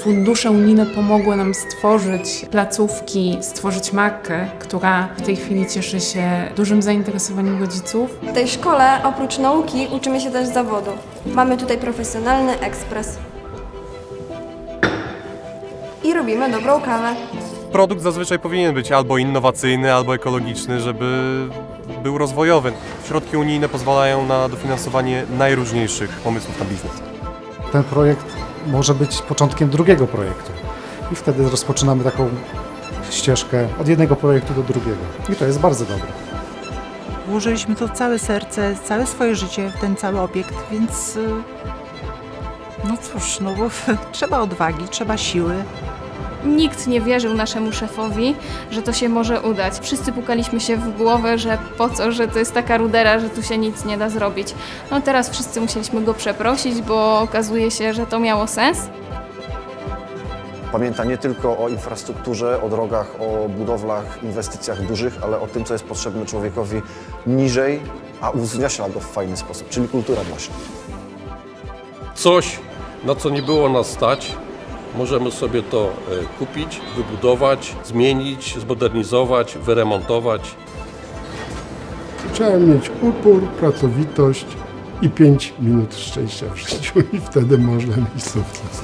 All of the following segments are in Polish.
Fundusze unijne pomogły nam stworzyć placówki, stworzyć markę, która w tej chwili cieszy się dużym zainteresowaniem rodziców. W tej szkole oprócz nauki uczymy się też zawodu. Mamy tutaj profesjonalny ekspres. I robimy dobrą kawę. Produkt zazwyczaj powinien być albo innowacyjny, albo ekologiczny, żeby był rozwojowy. Środki unijne pozwalają na dofinansowanie najróżniejszych pomysłów na biznes. Ten projekt może być początkiem drugiego projektu. I wtedy rozpoczynamy taką ścieżkę od jednego projektu do drugiego. I to jest bardzo dobre. Włożyliśmy to całe serce, całe swoje życie w ten cały obiekt, więc y, no cóż, no trzeba odwagi, trzeba siły. Nikt nie wierzył naszemu szefowi, że to się może udać. Wszyscy pukaliśmy się w głowę, że po co, że to jest taka rudera, że tu się nic nie da zrobić. No teraz wszyscy musieliśmy go przeprosić, bo okazuje się, że to miało sens. Pamięta nie tylko o infrastrukturze, o drogach, o budowlach, inwestycjach dużych, ale o tym, co jest potrzebne człowiekowi niżej, a uwznieśla go w fajny sposób, czyli kultura właśnie. coś, na co nie było nas stać, możemy sobie to e, kupić, wybudować, zmienić, zmodernizować, wyremontować. Trzeba mieć upór, pracowitość i 5 minut szczęścia w życiu i wtedy można mieć sukces.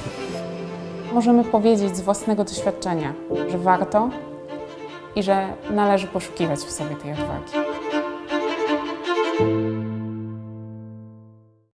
Możemy powiedzieć z własnego doświadczenia, że warto i że należy poszukiwać w sobie tej odwagi.